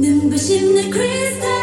눈부심 내 크리스탈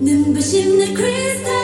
눈부신 내 크리스탈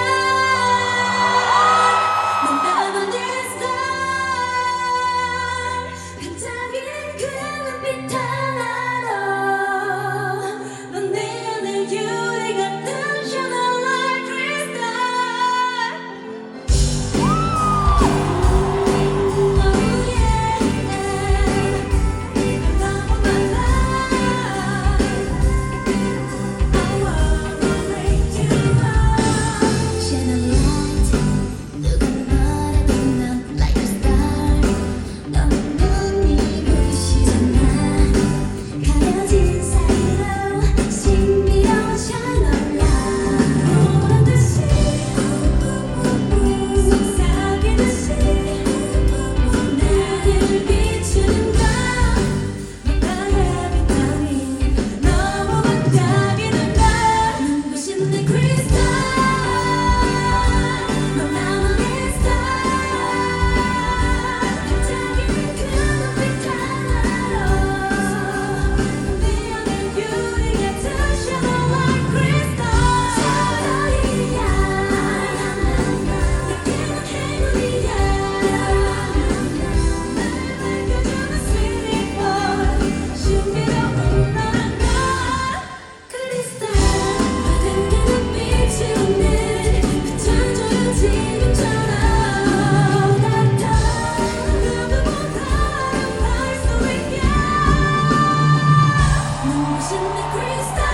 crystal.